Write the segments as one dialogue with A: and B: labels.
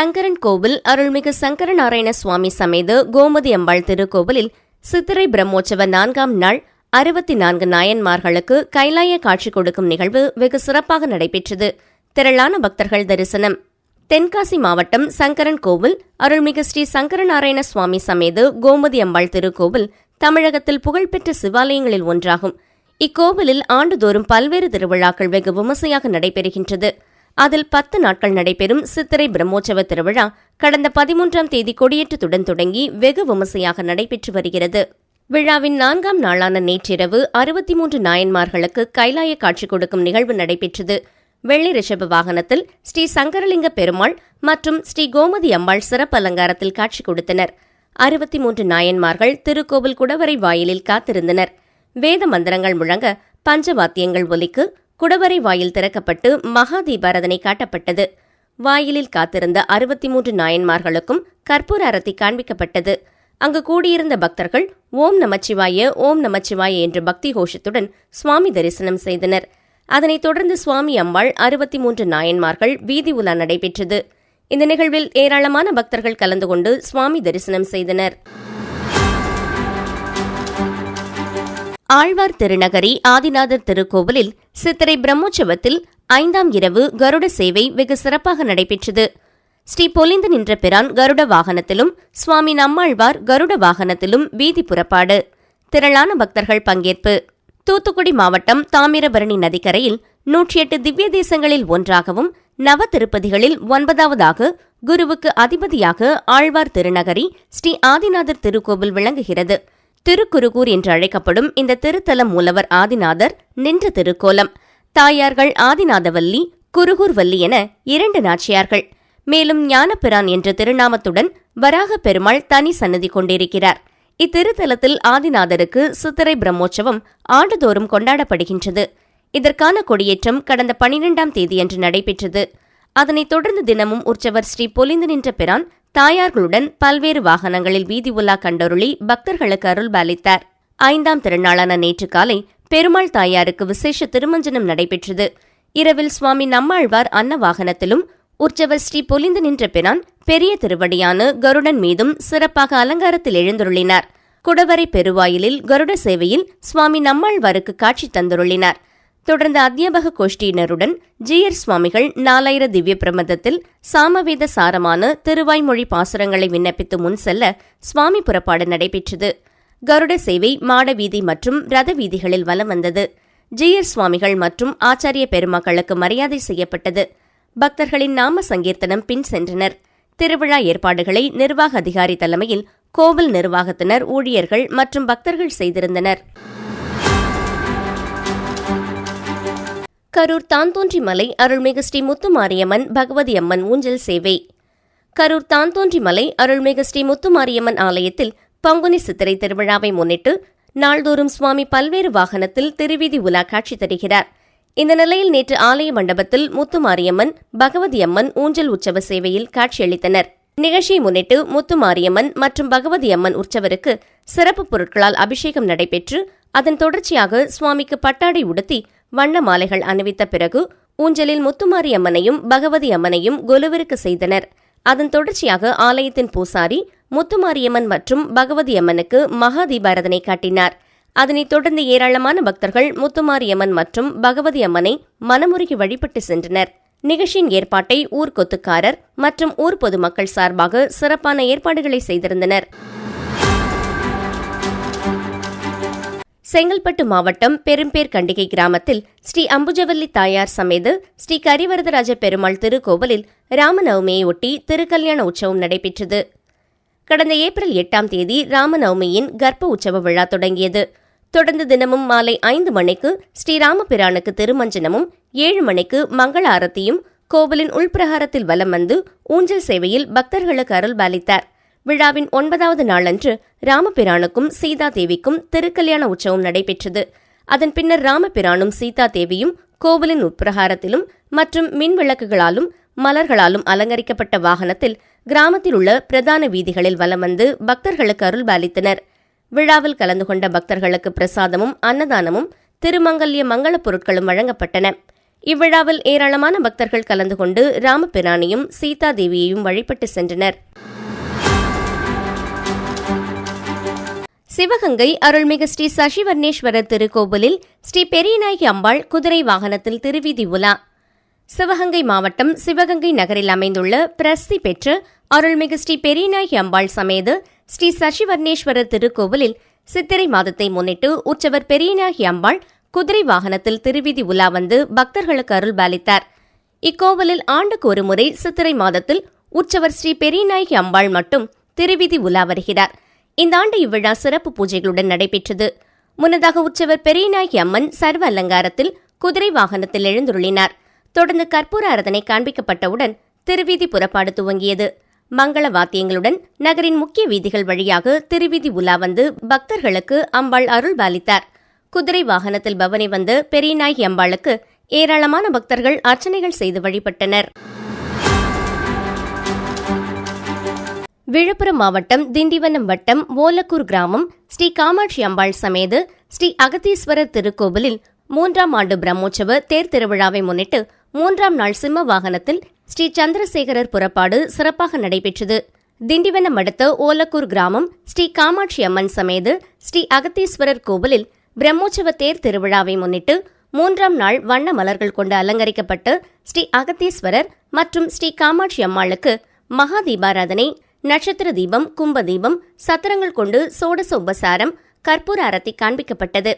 A: சங்கரன் கோவில் அருள்மிகு சங்கரநாராயண சுவாமி சமேத கோமதி அம்பாள் திருக்கோவிலில் சித்திரை பிரம்மோற்சவ நான்காம் நாள் அறுபத்தி நான்கு நாயன்மார்களுக்கு கைலாய காட்சி கொடுக்கும் நிகழ்வு வெகு சிறப்பாக நடைபெற்றது. திரளான பக்தர்கள் தரிசனம். தென்காசி மாவட்டம் சங்கரன் கோவில் அருள்மிகு ஸ்ரீ சங்கரநாராயண சுவாமி சமேத கோமதி அம்பாள் திருக்கோவில் தமிழகத்தில் புகழ்பெற்ற சிவாலயங்களில் ஒன்றாகும். இக்கோவிலில் ஆண்டுதோறும் பல்வேறு திருவிழாக்கள் வெகு விமர்சையாக நடைபெறுகின்றது. அதில் பத்து நாட்கள் நடைபெறும் சித்திரை பிரம்மோற்சவ திருவிழா கடந்த பதிமூன்றாம் தேதி கொடியேற்றத்துடன் தொடங்கி வெகு விமர்சையாக நடைபெற்று வருகிறது. விழாவின் நான்காம் நாளான நேற்றிரவு அறுபத்தி மூன்று நாயன்மார்களுக்கு கைலாய காட்சி கொடுக்கும் நிகழ்வு நடைபெற்றது. வெள்ளி ரிஷப வாகனத்தில் ஸ்ரீ சங்கரலிங்க பெருமாள் மற்றும் ஸ்ரீ கோமதி அம்பாள் சிறப்பு அலங்காரத்தில் காட்சி கொடுத்தனர். அறுபத்தி மூன்று நாயன்மார்கள் திருக்கோவில் குடவரை வாயிலில் காத்திருந்தனர். வேத மந்திரங்கள் முழங்க பஞ்சவாத்தியங்கள் ஒலிக்கு குடவரை வாயில் திறக்கப்பட்டு மகாதீபாரதனை காட்டப்பட்டது. வாயிலில் காத்திருந்த அறுபத்தி மூன்று நாயன்மார்களுக்கும் கற்பூர அரத்தி காண்பிக்கப்பட்டது. அங்கு கூடியிருந்த பக்தர்கள் ஓம் நமச்சிவாய ஓம் நமச்சிவாய என்ற பக்தி கோஷத்துடன் சுவாமி தரிசனம் செய்தனர். அதனைத் தொடர்ந்து சுவாமி அம்பாள் அறுபத்தி மூன்று நாயன்மார்கள் வீதி உலா நடைபெற்றது. இந்த நிகழ்வில் ஏராளமான பக்தர்கள் கலந்து கொண்டு சுவாமி தரிசனம் செய்தனர். ஆழ்வார் திருநகரி ஆதிநாதர் திருக்கோவிலில் சித்திரை பிரம்மோற்சவத்தில் ஐந்தாம் இரவு கருட சேவை வெகு சிறப்பாக நடைபெற்றது. ஸ்ரீ பொலிந்து நின்ற பிரான் கருட வாகனத்திலும் சுவாமி நம்மாழ்வார் கருட வாகனத்திலும் வீதி புறப்பாடு. திரளான பக்தர்கள் பங்கேற்பு. தூத்துக்குடி மாவட்டம் தாமிரபரணி நதிக்கரையில் நூற்றி எட்டு திவ்ய தேசங்களில் ஒன்றாகவும் நவ திருப்பதிகளில் ஒன்பதாவதாக குருவுக்கு அதிபதியாக ஆழ்வார் திருநகரி ஸ்ரீ ஆதிநாதர் திருக்கோவில் விளங்குகிறது. திருக்குருகூர் என்று அழைக்கப்படும் இந்த திருத்தலம் மூலவர் ஆதிநாதர் நின்ற திருக்கோலம். தாயார்கள் ஆதிநாதவல்லி குருகூர்வல்லி என இரண்டு நாச்சியார்கள். மேலும் ஞானபிரான் என்ற திருநாமத்துடன் வராக பெருமாள் தனி சன்னதி கொண்டிருக்கிறார். இத்திருத்தலத்தில் ஆதிநாதருக்கு சித்திரை பிரம்மோற்சவம் ஆண்டுதோறும் கொண்டாடப்படுகின்றது. இதற்கான கொடியேற்றம் கடந்த பனிரெண்டாம் தேதியன்று நடைபெற்றது. அதனைத் தொடர்ந்து தினமும் உற்சவர் ஸ்ரீ பொலிந்து நின்ற பிரான் தாயார்களுடன் பல்வேறு வாகனங்களில் வீதி உலா கண்டருளி பக்தர்களுக்கு அருள் பாலித்தார். ஐந்தாம் திருநாளான நேற்று காலை பெருமாள் தாயாருக்கு விசேஷ திருமஞ்சனம் நடைபெற்றது. இரவில் சுவாமி நம்மாழ்வார் அன்ன வாகனத்திலும் உற்சவர் ஸ்ரீ பொலிந்து நின்ற பிரான் பெரிய திருவடியான கருடன் மீதும் சிறப்பாக அலங்காரத்தில் எழுந்துருளினார். குடவரை பெருவாயிலில் கருட சேவையில் சுவாமி நம்மாழ்வாருக்கு காட்சி தந்துருளினார். தொடர்ந்த அத்தியாபக கோஷ்டியினருடன் ஜியர் சுவாமிகள் நாலாயிர திவ்ய பிரமதத்தில் சாமவேத சாரமான திருவாய்மொழி பாசுரங்களை விண்ணப்பித்து முன் செல்ல சுவாமி புறப்பாடு நடைபெற்றது. கருட சேவை மாட வீதி மற்றும் ரத வீதிகளில் வலம் வந்தது. ஜியர் சுவாமிகள் மற்றும் ஆச்சாரிய பெருமக்களுக்கு மரியாதை செய்யப்பட்டது. பக்தர்களின் நாம சங்கீர்த்தனம் பின் சென்றனர். திருவிழா ஏற்பாடுகளை நிர்வாக அதிகாரி தலைமையில் கோவில் நிர்வாகத்தினர் ஊழியர்கள் மற்றும் பக்தர்கள் செய்திருந்தனர். கரூர் தாந்தோன்றி மலை அருள்மிகு ஸ்ரீ முத்துமாரியம்மன் பகவதி அம்மன் ஊஞ்சல் சேவை. கரூர் தாந்தோன்றி மலை அருள்மிகு ஸ்ரீ முத்துமாரியம்மன் ஆலயத்தில் பங்குனி சித்திரை திருவிழாவை முன்னிட்டு நாள்தோறும் சுவாமி பல்வேறு வாகனத்தில் திருவீதி உலா காட்சி தருகிறார். இந்த நிலையில் நேற்று ஆலய மண்டபத்தில் முத்துமாரியம்மன் பகவதி அம்மன் ஊஞ்சல் உற்சவ சேவையில் காட்சியளித்தனர் நிகழ்ச்சியை முன்னிட்டு முத்துமாரியம்மன் மற்றும் பகவதி அம்மன் உற்சவருக்கு சிறப்பு பொருட்களால் அபிஷேகம் நடைபெற்று அதன் தொடர்ச்சியாக சுவாமிக்கு பட்டாடை உடுத்தி வண்ண மாலைகள் அணிவித்த பிறகு ஊஞ்சலில் முத்துமாரி அம்மனையும் பகவதி அம்மனையும் கொலுவிற்கு செய்தனர். அதன் தொடர்ச்சியாக ஆலயத்தின் பூசாரி முத்துமாரியம்மன் மற்றும் பகவதி அம்மனுக்கு மகா தீபாரதனை காட்டினார். அதனைத் தொடர்ந்து ஏராளமான பக்தர்கள் முத்துமாரியம்மன் மற்றும் பகவதி அம்மனை மனமுருகி வழிபட்டு சென்றனர். நிகழ்ச்சியின் ஏற்பாட்டை ஊர்கொத்துக்காரர் மற்றும் ஊர் பொதுமக்கள் சார்பாக சிறப்பான ஏற்பாடுகளை செய்திருந்தனர். செங்கல்பட்டு மாவட்டம் பெரும்பேர் கண்டிகை கிராமத்தில் ஸ்ரீ அம்புஜவல்லி தாயார் சமேது ஸ்ரீ கரிவரதராஜ பெருமாள் திருக்கோவிலில் ராமநவமியையொட்டி திருக்கல்யாண உற்சவம் நடைபெற்றது. கடந்த ஏப்ரல் எட்டாம் தேதி ராமநவமியின் கர்ப்ப உற்சவ விழா தொடங்கியது. தொடர்ந்து தினமும் மாலை ஐந்து மணிக்கு ஸ்ரீராமபிரானுக்கு திருமஞ்சனமும் ஏழு மணிக்கு மங்கள ஆரத்தியும் கோவிலின் உள்பிரகாரத்தில் வலம் வந்து ஊஞ்சல் சேவையில் பக்தர்களுக்கு அருள் பாலித்தார் விழாவின் ஒன்பதாவது நாளன்று ராமபிரானுக்கும் சீதா தேவிக்கும் திருக்கல்யாண உற்சவம் நடைபெற்றது. அதன் பின்னர் ராமபிரானும் சீதா தேவியும் கோவிலின் உட்பிரகாரத்திலும் மற்றும் மின் விளக்குகளாலும் மலர்களாலும் அலங்கரிக்கப்பட்ட வாகனத்தில் கிராமத்தில் உள்ள பிரதான வீதிகளில் வலம் வந்து பக்தர்களுக்கு அருள் பாலித்தனர் விழாவில் கலந்து கொண்ட பக்தர்களுக்கு பிரசாதமும் அன்னதானமும் திருமங்கல்ய மங்களப் பொருட்களும் வழங்கப்பட்டன. இவ்விழாவில் ஏராளமான பக்தர்கள் கலந்து கொண்டு ராமபிரானையும் சீதா தேவியையும் வழிபட்டு சென்றனர். சிவகங்கை அருள்மிகு ஸ்ரீ சசிவர்ணேஸ்வரர் திருக்கோவிலில் ஸ்ரீ பெரியநாயகி அம்பாள் குதிரை வாகனத்தில் திருவீதி உலா. சிவகங்கை மாவட்டம் சிவகங்கை நகரில் அமைந்துள்ள பிரசித்தி பெற்ற அருள்மிகு ஸ்ரீ பெரியநாயகி அம்பாள் சமேத ஸ்ரீ சசிவர்ணேஸ்வரர் திருக்கோவிலில் சித்திரை மாதத்தை முன்னிட்டு உற்சவர் பெரியநாயகி அம்பாள் குதிரை வாகனத்தில் திருவீதி உலா வந்து பக்தர்களுக்கு அருள் பாலித்தார். இக்கோவிலில் ஆண்டுக்கு ஒருமுறை சித்திரை மாதத்தில் உற்சவர் ஸ்ரீ பெரியநாயகி அம்பாள் மட்டும் திருவீதி உலா வருகிறார். இந்த ஆண்டு இவ்விழா சிறப்பு பூஜைகளுடன் நடைபெற்றது. முன்னதாக உற்சவர் பெரியநாயகி அம்மன் சர்வ அலங்காரத்தில் குதிரை வாகனத்தில் எழுந்துருளினார். தொடர்ந்து கற்பூர அரதனை காண்பிக்கப்பட்டவுடன் திருவீதி புறப்பாடு துவங்கியது. மங்கள வாத்தியங்களுடன் நகரின் முக்கிய வீதிகள் வழியாக திருவீதி உலா வந்து பக்தர்களுக்கு அம்பாள் அருள் பாலித்தார் குதிரை வாகனத்தில் பவனி வந்த பெரியநாயகி அம்பாளுக்கு ஏராளமான பக்தர்கள் அர்ச்சனைகள் செய்து வழிபட்டனர். விழுப்புரம் மாவட்டம் திண்டிவனம் வட்டம் ஓலக்கூர் கிராமம் ஸ்ரீ காமாட்சி அம்பாள் சமேது ஸ்ரீ அகத்தீஸ்வரர் திருக்கோவிலில் மூன்றாம் ஆண்டு பிரம்மோற்சவ தேர் திருவிழாவை முன்னிட்டு மூன்றாம் நாள் சிம்ம வாகனத்தில் ஸ்ரீ சந்திரசேகரர் புறப்பாடு சிறப்பாக நடைபெற்றது. திண்டிவனம் அடுத்த ஓலக்கூர் கிராமம் ஸ்ரீ காமாட்சி அம்மன் சமேது ஸ்ரீ அகத்தீஸ்வரர் கோவிலில் பிரம்மோற்சவ தேர் திருவிழாவை முன்னிட்டு மூன்றாம் நாள் வண்ண மலர்கள் கொண்டு அலங்கரிக்கப்பட்டு ஸ்ரீ அகத்தீஸ்வரர் மற்றும் ஸ்ரீ காமாட்சி அம்மாளுக்கு மகா தீபாராதனை நட்சத்திர தீபம் கும்ப தீபம் சத்திரங்கள் கொண்டு சோடச உபசாரம் கற்பூர அரத்தி காண்பிக்கப்பட்டது.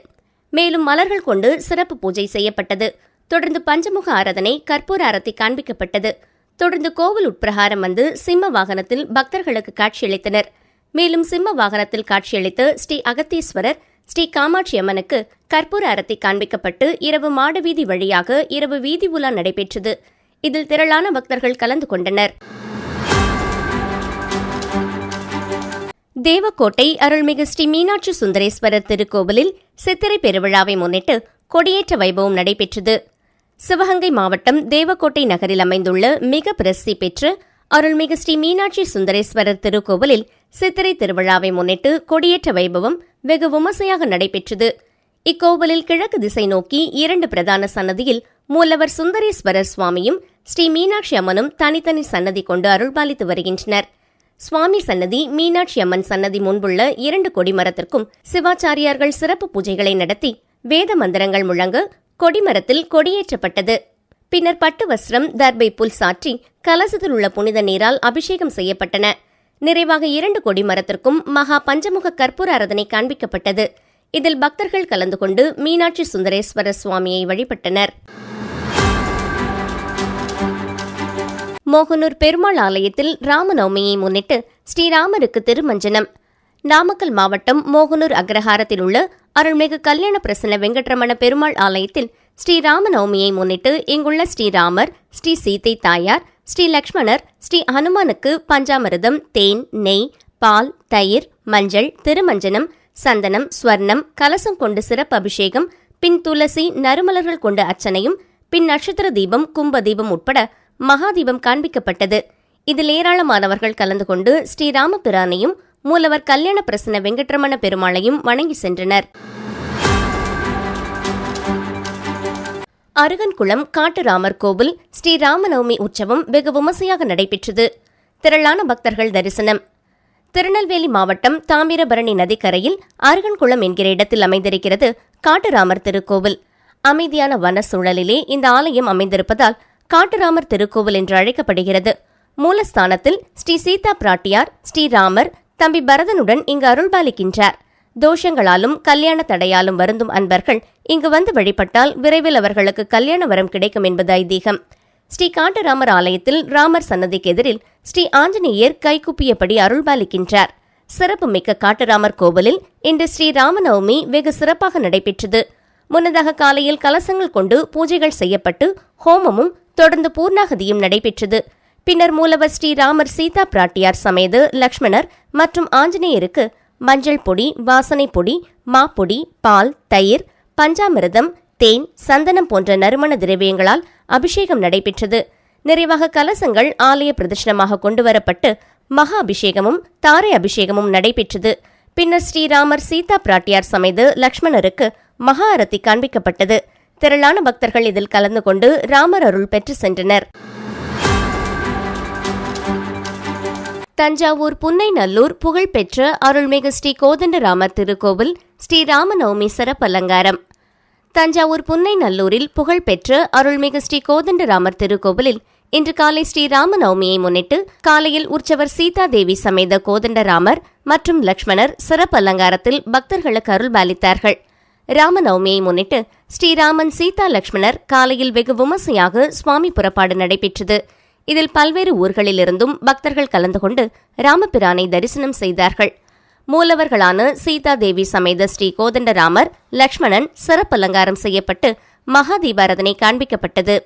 A: மேலும் மலர்கள் கொண்டு சிறப்பு பூஜை செய்யப்பட்டது. தொடர்ந்து பஞ்சமுக ஆராதனை கற்பூர அரத்தி காண்பிக்கப்பட்டது. தொடர்ந்து கோவில் உட்பிரகாரம் வந்து சிம்ம வாகனத்தில் பக்தர்களுக்கு காட்சியளித்தனர். மேலும் சிம்ம வாகனத்தில் காட்சியளித்த ஸ்ரீ அகத்தீஸ்வரர் ஸ்ரீ காமாட்சி அம்மனுக்கு கற்பூர அரத்தி காண்பிக்கப்பட்டு இரவு மாடவீதி வழியாக இரவு வீதி உலா நடைபெற்றது. இதில் திரளான பக்தர்கள் கலந்து கொண்டனர். தேவக்கோட்டை அருள்மிகு ஸ்ரீ மீனாட்சி சுந்தரேஸ்வரர் திருக்கோவிலில் சித்திரை பெருவிழாவை முன்னிட்டு கொடியேற்ற வைபவம் நடைபெற்றது. சிவகங்கை மாவட்டம் தேவக்கோட்டை நகரில் அமைந்துள்ள மிக பிரசித்தி பெற்ற அருள்மிகு ஸ்ரீ மீனாட்சி சுந்தரேஸ்வரர் திருக்கோவிலில் சித்திரை திருவிழாவை முன்னிட்டு கொடியேற்ற வைபவம் வெகு விமர்சையாக நடைபெற்றது. இக்கோவிலில் கிழக்கு திசை நோக்கி இரண்டு பிரதான சன்னதியில் மூலவர் சுந்தரேஸ்வரர் சுவாமியும் ஸ்ரீ மீனாட்சி அம்மனும் தனித்தனி சன்னதி கொண்டு அருள்பாலித்து வருகின்றனர். சுவாமி சன்னதி மீனாட்சி அம்மன் சன்னதி முன்புள்ள இரண்டு கொடிமரத்திற்கும் சிவாச்சாரியார்கள் சிறப்பு பூஜைகளை நடத்தி வேத மந்திரங்கள் முழங்க கொடிமரத்தில் கொடியேற்றப்பட்டது. பின்னர் பட்டு வஸ்திரம் தர்பை புல் சாற்றி கலசத்தில் உள்ள புனித நீரால் அபிஷேகம் செய்யப்பட்டன. நிறைவாக இரண்டு கொடிமரத்திற்கும் மகா பஞ்சமுக கற்பூர அரதனை காண்பிக்கப்பட்டது. இதில் பக்தர்கள் கலந்து கொண்டு மீனாட்சி சுந்தரேஸ்வரர் சுவாமியை வழிபட்டனர். மோகனூர் பெருமாள் ஆலயத்தில் ராமநவமியை முன்னிட்டு ஸ்ரீராமருக்கு திருமஞ்சனம். நாமக்கல் மாவட்டம் மோகனூர் அக்ரஹாரத்தில் உள்ள அருள்மிகு கல்யாண பிரசன்ன வெங்கட்ரமண பெருமாள் ஆலயத்தில் ஸ்ரீராமநவமியை முன்னிட்டு இங்குள்ள ஸ்ரீராமர் ஸ்ரீ சீதை தாயார் ஸ்ரீ லக்ஷ்மணர் ஸ்ரீ ஹனுமானுக்கு பஞ்சாமிரதம் தேன் நெய் பால் தயிர் மஞ்சள் திருமஞ்சனம் சந்தனம் ஸ்வர்ணம் கலசம் கொண்டு சிறப்பு அபிஷேகம் பின் துளசி நறுமலர்கள் கொண்ட அர்ச்சனையும் பின் நட்சத்திர தீபம் கும்ப தீபம் உட்பட மகாதீபம் காண்பிக்கப்பட்டது. இதில் ஏராளமானவர்கள் கலந்து கொண்டு ஸ்ரீராமபிரானையும் மூலவர் கல்யாண பிரசன்ன வெங்கட்ரமண பெருமாளையும் வணங்கி சென்றனர். அருகன்குளம் காட்டுராமர் கோவில் ஸ்ரீராமநவமி உற்சவம் வெகு விமர்சையாக நடைபெற்றது. திரளான பக்தர்கள் தரிசனம். திருநெல்வேலி மாவட்டம் தாமிரபரணி நதிக்கரையில் அருகன்குளம் என்கிற இடத்தில் அமைந்திருக்கிறது காட்டுராமர் திருக்கோவில். அமைதியான வன சூழலிலே இந்த ஆலயம் அமைந்திருப்பதால் காட்டுராமர் திருக்கோவில் என்று அழைக்கப்படுகிறது. மூலஸ்தானத்தில் ஸ்ரீ சீதா பிராட்டியார் ஸ்ரீராமர் தம்பி பரதனுடன் இங்கு அருள்பாலிக்கின்றார். தோஷங்களாலும் கல்யாண தடையாலும் வருந்தும் அன்பர்கள் இங்கு வந்து வழிபட்டால் விரைவில் அவர்களுக்கு கல்யாண வரம் கிடைக்கும் என்பது ஐதீகம். ஸ்ரீ காட்டுராமர் ஆலயத்தில் ராமர் சன்னதிக்கு எதிரில் ஸ்ரீ ஆஞ்சநேயர் கைகுப்பியபடி அருள்பாலிக்கின்றார். சிறப்பு மிக்க காட்டுராமர் கோவிலில் இன்று ஸ்ரீ ராமநவமி வெகு சிறப்பாக நடைபெற்றது. முன்னதாக காலையில் கலசங்கள் கொண்டு பூஜைகள் செய்யப்பட்டு ஹோமமும் தொடர்ந்து பூர்ணாகதியும் நடைபெற்றது. பின்னர் மூலவர் ஸ்ரீராமர் சீதா பிராட்டியார் சமேது லக்ஷ்மணர் மற்றும் ஆஞ்சநேயருக்கு மஞ்சள் பொடி வாசனை பொடி மாப்பொடி பால் தயிர் பஞ்சாமிரதம் தேன் சந்தனம் போன்ற நறுமண திரவியங்களால் அபிஷேகம் நடைபெற்றது. நிறைவாக கலசங்கள் ஆலய பிரதர்ஷனமாக கொண்டுவரப்பட்டு மகா அபிஷேகமும் தாரை அபிஷேகமும் நடைபெற்றது. பின்னர் ஸ்ரீராமர் சீதா பிராட்டியார் சமைத்து லக்ஷ்மணருக்கு மகா அரத்தி காண்பிக்கப்பட்டது. திரளான பக்தர்கள் இதில் கலந்து கொண்டு ராமர் அருள் பெற்று சென்றனர். தஞ்சாவூர் புன்னைநல்லூர் புகழ்பெற்ற அருள்மிகு ஸ்ரீ கோதண்டராமர் திருக்கோவில் ஸ்ரீ ராமநவமி சிறப்பு அலங்காரம். தஞ்சாவூர் புன்னைநல்லூரில் புகழ்பெற்ற அருள்மிகு ஸ்ரீ கோதண்டராமர் திருக்கோவிலில் இன்று காலை ஸ்ரீ ராமநவமியை முன்னிட்டு காலையில் உற்சவர் சீதா தேவி சமேத கோதண்டராமர் மற்றும் லக்ஷ்மணர் சிறப்பு அலங்காரத்தில் பக்தர்களுக்கு அருள்பாலித்தார்கள். ராமநவமியை முன்னிட்டு ஸ்ரீராமன் சீதா லக்ஷ்மணர் காலையில் வெகு விமர்சையாக சுவாமி புறப்பாடு நடைபெற்றது. இதில் பல்வேறு ஊர்களிலிருந்தும் பக்தர்கள் கலந்து கொண்டு ராமபிரானை தரிசனம் செய்தார்கள். மூலவர்களான சீதா தேவி சமேத ஸ்ரீ கோதண்டராமர் லக்ஷ்மணன் சிறப்பு அலங்காரம் செய்யப்பட்டு மகா தீபாரதனை காண்பிக்கப்பட்டது.